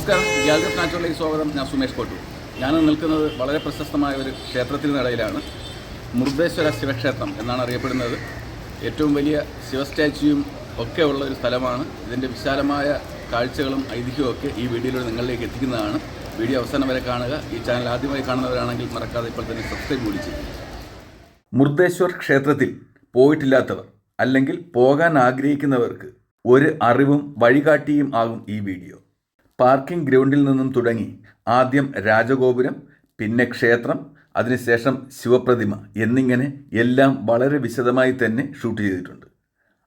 നമസ്കാരം. ഗ്യാലറി നാച്ചുറലേക്ക് സ്വാഗതം. ഞാൻ സുമേഷ് കോട്ടു. ഞാൻ നിൽക്കുന്നത് വളരെ പ്രശസ്തമായ ഒരു ക്ഷേത്രത്തിനിടയിലാണ് മുർദേശ്വര ശിവക്ഷേത്രം എന്നാണ് അറിയപ്പെടുന്നത്. ഏറ്റവും വലിയ ശിവ സ്റ്റാച്യൂയും ഒക്കെ ഉള്ള ഒരു സ്ഥലമാണ്. ഇതിന്റെ വിശാലമായ കാഴ്ചകളും ഐതിഹ്യവും ഒക്കെ ഈ വീഡിയോയിലൂടെ നിങ്ങളിലേക്ക് എത്തിക്കുന്നതാണ്. വീഡിയോ അവസാനം വരെ കാണുക. ഈ ചാനൽ ആദ്യമായി കാണുന്നവരാണെങ്കിൽ മറക്കാതെ ഇപ്പോൾ തന്നെ സബ്സ്ക്രൈബ് കൂടി ചെയ്യും മുർദേശ്വർ ക്ഷേത്രത്തിൽ പോയിട്ടില്ലാത്തവർ അല്ലെങ്കിൽ പോകാൻ ആഗ്രഹിക്കുന്നവർക്ക് ഒരു അറിവും വഴികാട്ടിയും ആകും ഈ വീഡിയോ. പാർക്കിംഗ് ഗ്രൗണ്ടിൽ നിന്നും തുടങ്ങി ആദ്യം രാജഗോപുരം പിന്നെ ക്ഷേത്രം അതിനുശേഷം ശിവപ്രതിമ എന്നിങ്ങനെ എല്ലാം വളരെ വിശദമായി തന്നെ ഷൂട്ട് ചെയ്തിട്ടുണ്ട്.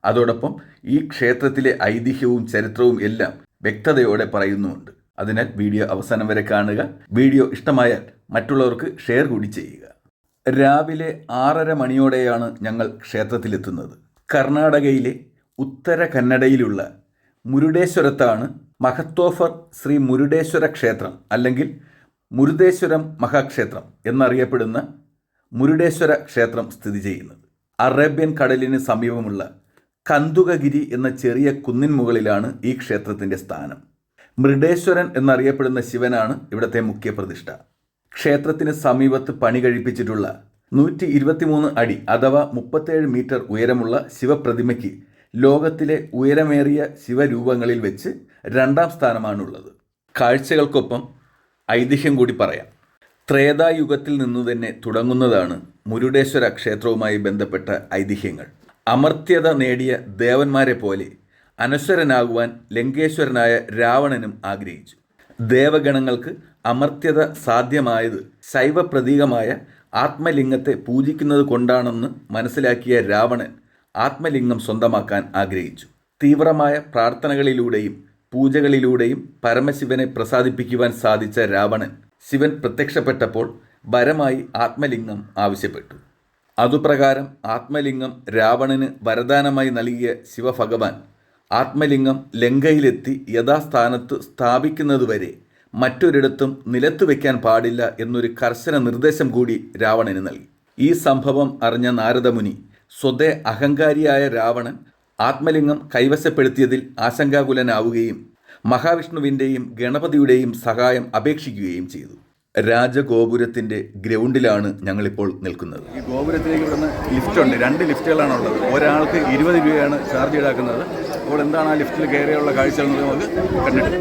അതോടൊപ്പം ഈ ക്ഷേത്രത്തിലെ ഐതിഹ്യവും ചരിത്രവും എല്ലാം വ്യക്തതയോടെ പറയുന്നുമുണ്ട്. അതിനാൽ വീഡിയോ അവസാനം വരെ കാണുക. വീഡിയോ ഇഷ്ടമായാൽ മറ്റുള്ളവർക്ക് ഷെയർ കൂടി ചെയ്യുക. രാവിലെ ആറര മണിയോടെയാണ് ഞങ്ങൾ ക്ഷേത്രത്തിലെത്തുന്നത്. കർണാടകയിലെ ഉത്തര കന്നഡയിലുള്ള മുരുടേശ്വരത്താണ് മഹത്തോഫർ ശ്രീ മുരുടേശ്വര ക്ഷേത്രം അല്ലെങ്കിൽ മുരുദേശ്വരം മഹാക്ഷേത്രം എന്നറിയപ്പെടുന്ന മുരുടേശ്വര ക്ഷേത്രം സ്ഥിതി ചെയ്യുന്നത്. അറേബ്യൻ കടലിന് സമീപമുള്ള കന്തുകഗിരി എന്ന ചെറിയ കുന്നിൻ മുകളിലാണ് ഈ ക്ഷേത്രത്തിന്റെ സ്ഥാനം. മൃഡേശ്വരൻ എന്നറിയപ്പെടുന്ന ശിവനാണ് ഇവിടുത്തെ മുഖ്യ പ്രതിഷ്ഠ. ക്ഷേത്രത്തിന് സമീപത്ത് പണി കഴിപ്പിച്ചിട്ടുള്ള നൂറ്റി ഇരുപത്തിമൂന്ന് അടി അഥവാ മുപ്പത്തേഴ് മീറ്റർ ഉയരമുള്ള ശിവപ്രതിമയ്ക്ക് ലോകത്തിലെ ഉയരമേറിയ ശിവരൂപങ്ങളിൽ വെച്ച് രണ്ടാം സ്ഥാനമാണുള്ളത്. കാഴ്ചകൾക്കൊപ്പം ഐതിഹ്യം കൂടി പറയാം. ത്രേതായുഗത്തിൽ നിന്നു തന്നെ തുടങ്ങുന്നതാണ് മുരുടേശ്വര ക്ഷേത്രവുമായി ബന്ധപ്പെട്ട ഐതിഹ്യങ്ങൾ. അമർത്യത നേടിയ ദേവന്മാരെ പോലെ അനശ്വരനാകുവാൻ ലങ്കേശ്വരനായ രാവണനും ആഗ്രഹിച്ചു. ദേവഗണങ്ങൾക്ക് അമർത്യത സാധ്യമായത് ശൈവ പ്രതീകമായ ആത്മലിംഗത്തെ പൂജിക്കുന്നത് കൊണ്ടാണെന്ന് മനസ്സിലാക്കിയ രാവണൻ ആത്മലിംഗം സ്വന്തമാക്കാൻ ആഗ്രഹിച്ചു. തീവ്രമായ പ്രാർത്ഥനകളിലൂടെയും പൂജകളിലൂടെയും പരമശിവനെ പ്രസാദിപ്പിക്കുവാൻ സാധിച്ച രാവണൻ ശിവൻ പ്രത്യക്ഷപ്പെട്ടപ്പോൾ വരമായി ആത്മലിംഗം ആവശ്യപ്പെട്ടു. അതുപ്രകാരം ആത്മലിംഗം രാവണന് വരദാനമായി നൽകിയ ശിവഭഗവാൻ ആത്മലിംഗം ലങ്കയിലെത്തി യഥാസ്ഥാനത്ത് സ്ഥാപിക്കുന്നതുവരെ മറ്റൊരിടത്തും നിലത്തു വയ്ക്കാൻ പാടില്ല എന്നൊരു കർശന നിർദ്ദേശം കൂടി രാവണന് നൽകി. ഈ സംഭവം അറിഞ്ഞ നാരദമുനി സ്വതേ അഹങ്കാരിയായ രാവണൻ ആത്മലിംഗം കൈവശപ്പെടുത്തിയതിൽ ആശങ്കാകുലനാവുകയും മഹാവിഷ്ണുവിന്റെയും ഗണപതിയുടെയും സഹായം അപേക്ഷിക്കുകയും ചെയ്തു. രാജഗോപുരത്തിന്റെ ഗ്രൗണ്ടിലാണ് ഞങ്ങളിപ്പോൾ നിൽക്കുന്നത്. ഈ ഗോപുരത്തിലേക്ക് ഇവിടുന്ന് ലിഫ്റ്റ് ഉണ്ട്. രണ്ട് ലിഫ്റ്റുകളാണ് ഉള്ളത് ഒരാൾക്ക് ഇരുപത് രൂപയാണ് ചാർജ് ഈടാക്കുന്നത്. അപ്പോൾ എന്താണ് ആ ലിഫ്റ്റിൽ കയറിയുള്ള കാഴ്ച നമുക്ക് കണ്ടിട്ട്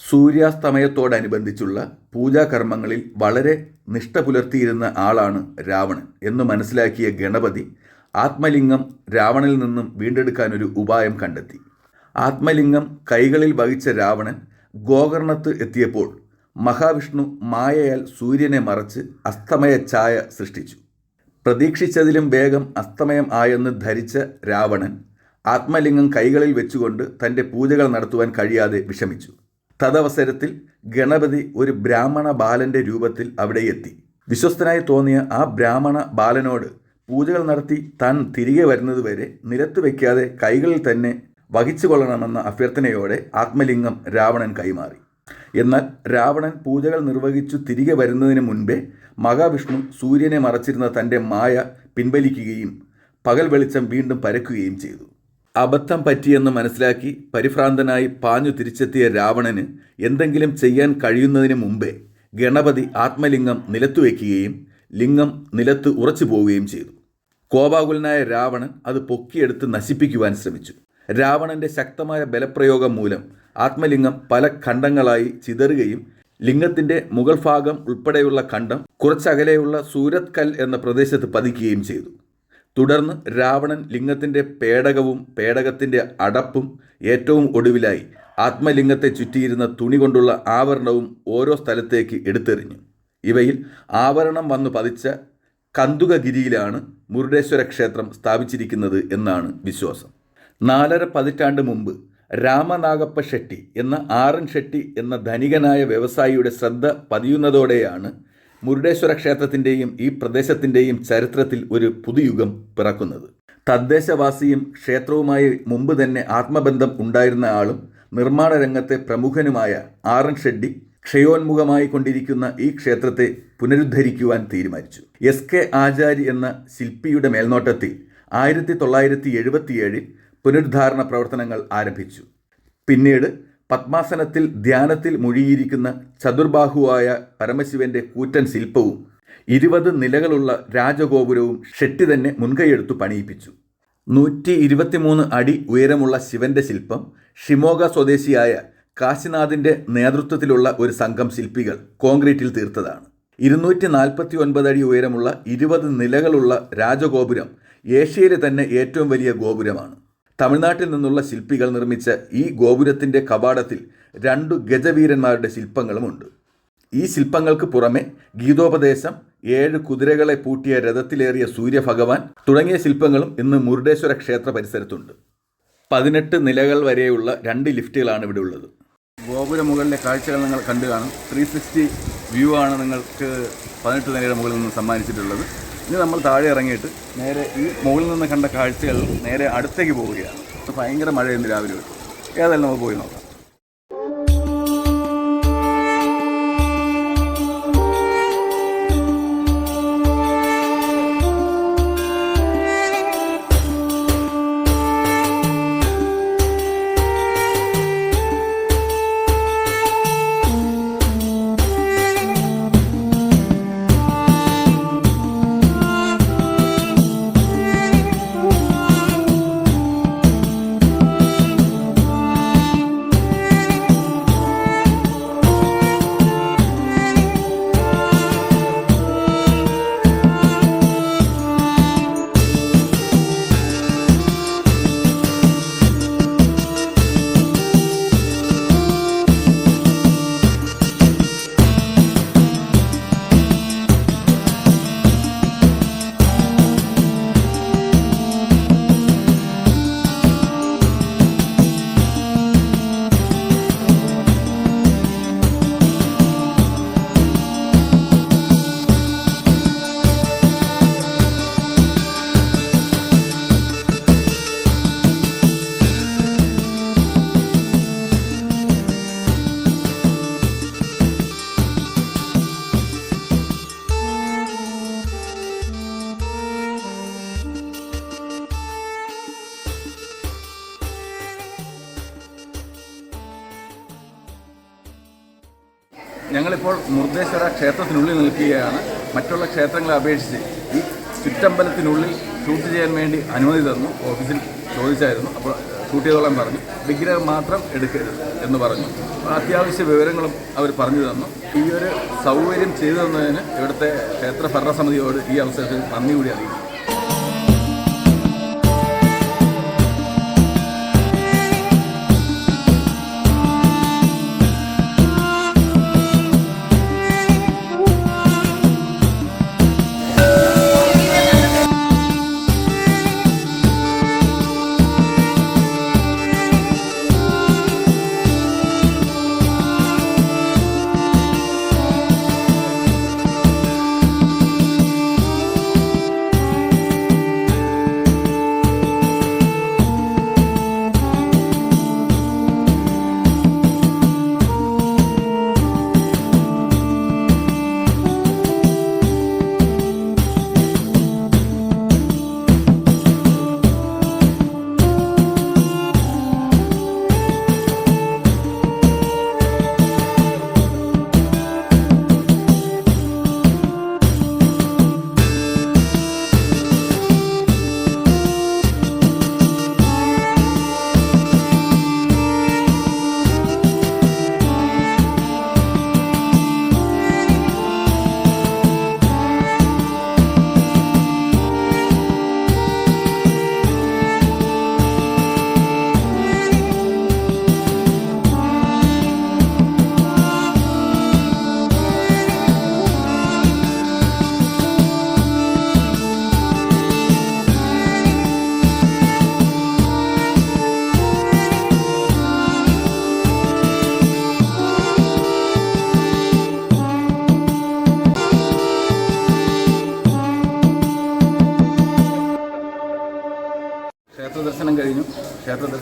സൂര്യാസ്തമയത്തോടനുബന്ധിച്ചുള്ള പൂജാകർമ്മങ്ങളിൽ വളരെ നിഷ്ഠ പുലർത്തിയിരുന്ന ആളാണ് രാവണൻ എന്ന് മനസ്സിലാക്കിയ ഗണപതി ആത്മലിംഗം രാവണിൽ നിന്നും വീണ്ടെടുക്കാൻ ഒരു ഉപായം കണ്ടെത്തി. ആത്മലിംഗം കൈകളിൽ വഹിച്ച രാവണൻ ഗോകർണത്ത് എത്തിയപ്പോൾ മഹാവിഷ്ണു മായയാൽ സൂര്യനെ മറച്ച് അസ്തമയ ഛായ സൃഷ്ടിച്ചു. പ്രതീക്ഷിച്ചതിലും വേഗം അസ്തമയം ആയെന്ന് ധരിച്ച രാവണൻ ആത്മലിംഗം കൈകളിൽ വെച്ചുകൊണ്ട് തന്റെ പൂജകൾ നടത്തുവാൻ കഴിയാതെ വിഷമിച്ചു. തദവസരത്തിൽ ഗണപതി ഒരു ബ്രാഹ്മണ ബാലന്റെ രൂപത്തിൽ അവിടെ എത്തി വിശ്വസ്തനായി തോന്നിയ ആ ബ്രാഹ്മണ ബാലനോട് പൂജകൾ നടത്തി താൻ തിരികെ വരുന്നതുവരെ നിരത്ത് വയ്ക്കാതെ കൈകളിൽ തന്നെ വഹിച്ചു കൊള്ളണമെന്ന അഭ്യർത്ഥനയോടെ ആത്മലിംഗം രാവണൻ കൈമാറി. എന്നാൽ രാവണൻ പൂജകൾ നിർവഹിച്ചു തിരികെ വരുന്നതിന് മുൻപേ മഹാവിഷ്ണു സൂര്യനെ മറച്ചിരുന്ന തന്റെ മായ പിൻവലിക്കുകയും പകൽ വെളിച്ചം വീണ്ടും പരക്കുകയും ചെയ്തു. അബദ്ധം പറ്റിയെന്ന് മനസ്സിലാക്കി പരിഭ്രാന്തനായി പാഞ്ഞു തിരിച്ചെത്തിയ രാവണന് എന്തെങ്കിലും ചെയ്യാൻ കഴിയുന്നതിന് മുമ്പേ ഗണപതി ആത്മലിംഗം നിലത്തുവെക്കുകയും ലിംഗം നിലത്ത് ഉറച്ചു പോവുകയും ചെയ്തു. കോപാകുലനായ രാവണൻ അത് പൊക്കിയെടുത്ത് നശിപ്പിക്കുവാൻ ശ്രമിച്ചു. രാവണന്റെ ശക്തമായ ബലപ്രയോഗം മൂലം ആത്മലിംഗം പല ഖണ്ഡങ്ങളായി ചിതറുകയും ലിംഗത്തിന്റെ മുകൾ ഭാഗം ഉൾപ്പെടെയുള്ള ഖണ്ഡം കുറച്ചകലെയുള്ള സൂരത് കൽ എന്ന പ്രദേശത്ത് പതിക്കുകയും ചെയ്തു. തുടർന്ന് രാവണൻ ലിംഗത്തിന്റെ പേടകവും പേടകത്തിന്റെ അടപ്പും ഏറ്റവും ഒടുവിലായി ആത്മലിംഗത്തെ ചുറ്റിയിരുന്ന തുണി കൊണ്ടുള്ള ആവരണവും ഓരോ സ്ഥലത്തേക്ക് എടുത്തെറിഞ്ഞു. ഇവയിൽ ആവരണം വന്നു പതിച്ച കന്തുകഗിരിയിലാണ് മുരുടേശ്വര ക്ഷേത്രം സ്ഥാപിച്ചിരിക്കുന്നത് എന്നാണ് വിശ്വാസം. നാലര പതിറ്റാണ്ട് മുമ്പ് രാമനാഗപ്പ ഷെട്ടി എന്ന ആറൻ ഷെട്ടി എന്ന ധനികനായ വ്യവസായിയുടെ ശ്രദ്ധ പതിയുന്നതോടെയാണ് മുരുടേശ്വര ക്ഷേത്രത്തിന്റെയും ഈ പ്രദേശത്തിന്റെയും ചരിത്രത്തിൽ ഒരു പുതുയുഗം പിറക്കുന്നത്. തദ്ദേശവാസിയും ക്ഷേത്രവുമായി മുമ്പ് തന്നെ ആത്മബന്ധം ഉണ്ടായിരുന്ന ആളും നിർമ്മാണ രംഗത്തെ പ്രമുഖനുമായ ആറൻ ഷെഡ്ഡി ക്ഷയോന്മുഖമായി കൊണ്ടിരിക്കുന്ന ഈ ക്ഷേത്രത്തെ പുനരുദ്ധരിക്കുവാൻ തീരുമാനിച്ചു. എസ് കെ ആചാരി എന്ന ശില്പിയുടെ മേൽനോട്ടത്തിൽ ആയിരത്തി തൊള്ളായിരത്തി എഴുപത്തിയേഴിൽ പുനരുദ്ധാരണ പ്രവർത്തനങ്ങൾ ആരംഭിച്ചു. പിന്നീട് പത്മാസനത്തിൽ ധ്യാനത്തിൽ മുഴുകിയിരിക്കുന്ന ചതുർബാഹുവായ പരമശിവന്റെ കൂറ്റൻ ശില്പവും ഇരുപത് നിലകളുള്ള രാജഗോപുരവും ഷെട്ടി തന്നെ മുൻകൈയെടുത്തു പണിയിപ്പിച്ചു. നൂറ്റി ഇരുപത്തിമൂന്ന് അടി ഉയരമുള്ള ശിവന്റെ ശില്പം ഷിമോഗ സ്വദേശിയായ കാശിനാഥിന്റെ നേതൃത്വത്തിലുള്ള ഒരു സംഘം ശില്പികൾ കോൺക്രീറ്റിൽ തീർത്തതാണ്. ഇരുന്നൂറ്റി നാൽപ്പത്തി ഒൻപത് അടി ഉയരമുള്ള ഇരുപത് നിലകളുള്ള രാജഗോപുരം ഏഷ്യയിലെ തന്നെ ഏറ്റവും വലിയ ഗോപുരമാണ്. തമിഴ്നാട്ടിൽ നിന്നുള്ള ശില്പികൾ നിർമ്മിച്ച ഈ ഗോപുരത്തിന്റെ കവാടത്തിൽ രണ്ടു ഗജവീരന്മാരുടെ ശില്പങ്ങളുമുണ്ട്. ഈ ശില്പങ്ങൾക്ക് പുറമെ ഗീതോപദേശം ഏഴ് കുതിരകളെ പൂട്ടിയ രഥത്തിലേറിയ സൂര്യഭഗവാൻ തുടങ്ങിയ ശില്പങ്ങളും ഇന്ന് മുരുടേശ്വര ക്ഷേത്ര പരിസരത്തുണ്ട്. പതിനെട്ട് നിലകൾ വരെയുള്ള രണ്ട് ലിഫ്റ്റുകളാണ് ഇവിടെ ഉള്ളത്. ഗോപുര മുകളിലെ കാഴ്ചകൾ നിങ്ങൾ കണ്ടു കാണും. ത്രീ സിക്സ്റ്റി വ്യൂ ആണ് നിങ്ങൾക്ക് പതിനെട്ട് നിലയുടെ മുകളിൽ നിന്ന് സമ്മാനിച്ചിട്ടുള്ളത്. ഇനി നമ്മൾ താഴെ ഇറങ്ങിയിട്ട് നേരെ ഈ മുകളിൽ നിന്ന് കണ്ട കാഴ്ചകൾ നേരെ അടുത്തേക്ക് പോവുകയാണ്. ഭയങ്കര മഴയുണ്ട് രാവിലെ ഏതായാലും നമുക്ക് പോയി നോക്കാം. ഞങ്ങളിപ്പോൾ മുർദ്ദേശ്വര ക്ഷേത്രത്തിനുള്ളിൽ നിൽക്കുകയാണ്. മറ്റുള്ള ക്ഷേത്രങ്ങളെ അപേക്ഷിച്ച് ഈ ചുറ്റമ്പലത്തിനുള്ളിൽ ഷൂട്ട് ചെയ്യാൻ വേണ്ടി അനുമതി തന്നു. ഓഫീസിൽ ചോദിച്ചായിരുന്നു. അപ്പോൾ ഷൂട്ട് ചെയ്തോളാൻ പറഞ്ഞു. വിഗ്രഹം മാത്രം എടുക്കരുത് എന്ന് പറഞ്ഞു. അത്യാവശ്യ വിവരങ്ങളും അവർ പറഞ്ഞു തന്നു. ഈ ഒരു സൗകര്യം ചെയ്തു തന്നതിന് ഇവിടുത്തെ ക്ഷേത്ര ഭരണസമിതിയോട് ഈ അവസരത്തിൽ നന്ദി കൂടി അറിയിക്കുന്നു.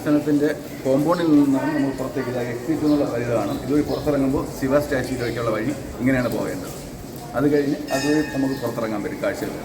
ദർശനത്തിന്റെ കോമ്പൗണ്ടിൽ നിന്നാണ് നമ്മൾ പുറത്തേക്ക് എക്സിറ്റ് എന്നുള്ള വഴി ഇതുവഴി പുറത്തിറങ്ങുമ്പോൾ ശിവ സ്റ്റാച്യൂയിലേക്കുള്ള വഴി ഇങ്ങനെയാണ് പോകേണ്ടത്. അത് കഴിഞ്ഞ് അതുവഴി നമുക്ക് പുറത്തിറങ്ങാൻ പറ്റും കാഴ്ചകൾ.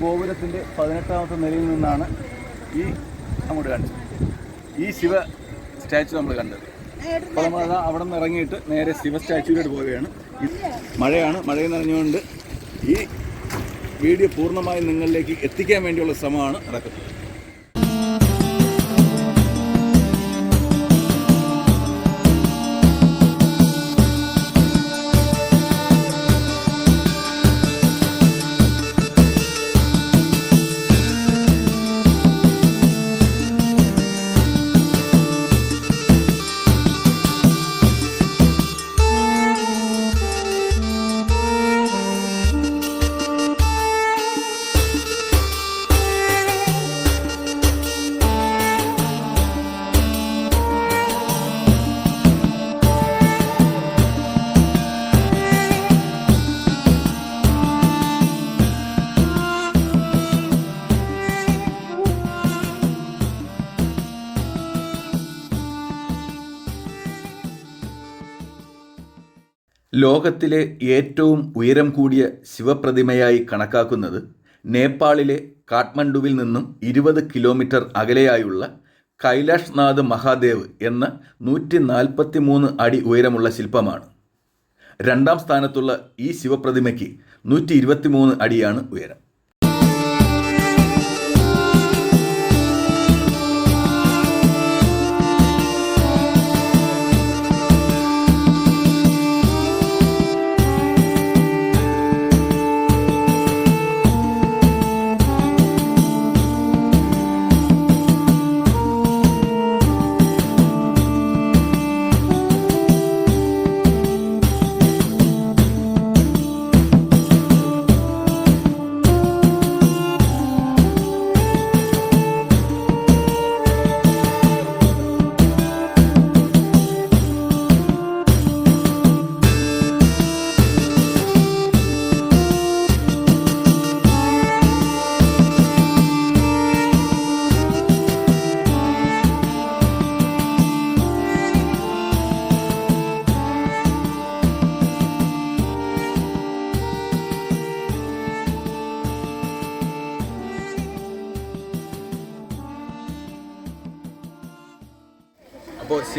ഗോപുരത്തിന്റെ പതിനെട്ടാമത്തെ നിലയിൽ നിന്നാണ് ഈ അങ്ങോട്ട് കണ്ടത്. ഈ ശിവ സ്റ്റാച്ചു നമ്മൾ കണ്ടത്. അപ്പോൾ നമ്മൾ അവിടെ നിന്ന് ഇറങ്ങിയിട്ട് നേരെ ശിവ സ്റ്റാച്ചുവിലോട്ട് പോവുകയാണ്. മഴയാണ്. മഴയിൽ നിറഞ്ഞുകൊണ്ട് ഈ വീഡിയോ പൂർണമായും നിങ്ങളിലേക്ക് എത്തിക്കാൻ വേണ്ടിയുള്ള ശ്രമമാണ് നടക്കുന്നത്. ലോകത്തിലെ ഏറ്റവും ഉയരം കൂടിയ ശിവപ്രതിമയായി കണക്കാക്കുന്നത് നേപ്പാളിലെ കാഠ്മണ്ഡുവിൽ നിന്നും ഇരുപത് കിലോമീറ്റർ അകലെയായുള്ള കൈലാഷ്നാഥ് മഹാദേവ് എന്ന നൂറ്റി നാൽപ്പത്തി മൂന്ന് അടി ഉയരമുള്ള ശില്പമാണ്. രണ്ടാം സ്ഥാനത്തുള്ള ഈ ശിവപ്രതിമയ്ക്ക് നൂറ്റി ഇരുപത്തി മൂന്ന് അടിയാണ് ഉയരം.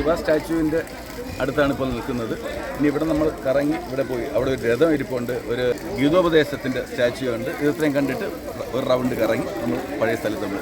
ശിവ സ്റ്റാച്യുവിന്റെ അടുത്താണ് ഇപ്പോൾ നിൽക്കുന്നത്. ഇനി ഇവിടെ നമ്മൾ കറങ്ങി ഇവിടെ പോയി. അവിടെ ഒരു രഥം ഇരിപ്പുണ്ട്. ഒരു ഗീതോപദേശത്തിന്റെ സ്റ്റാച്യു ഉണ്ട്. ഇത് ഇത്രയും കണ്ടിട്ട് ഒരു റൗണ്ട് കറങ്ങി നമ്മൾ പഴയ സ്ഥലത്ത് നമ്മൾ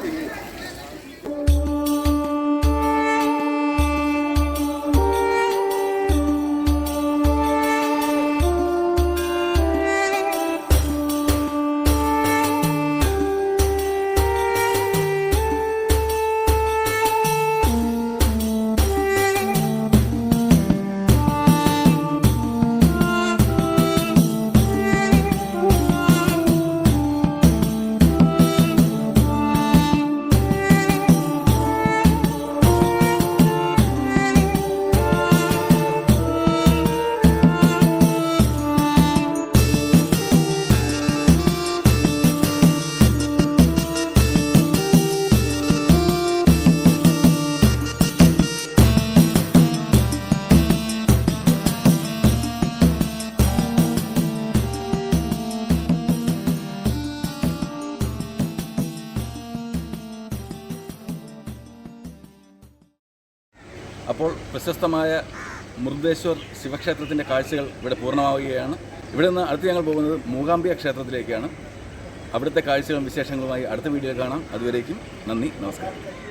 അപ്പോൾ പ്രശസ്തമായ മൃദേശ്വർ ശിവക്ഷേത്രത്തിന്റെ കാഴ്ചകൾ ഇവിടെ പൂർണമാവുകയാണ്. ഇവിടെ നിന്ന് അടുത്ത് ഞങ്ങൾ പോകുന്നത് മൂകാംബിക ക്ഷേത്രത്തിലേക്കാണ്. അവിടുത്തെ കാഴ്ചകളും വിശേഷങ്ങളുമായി അടുത്ത വീഡിയോ കാണാം. അതുവരേക്കും നന്ദി നമസ്കാരം.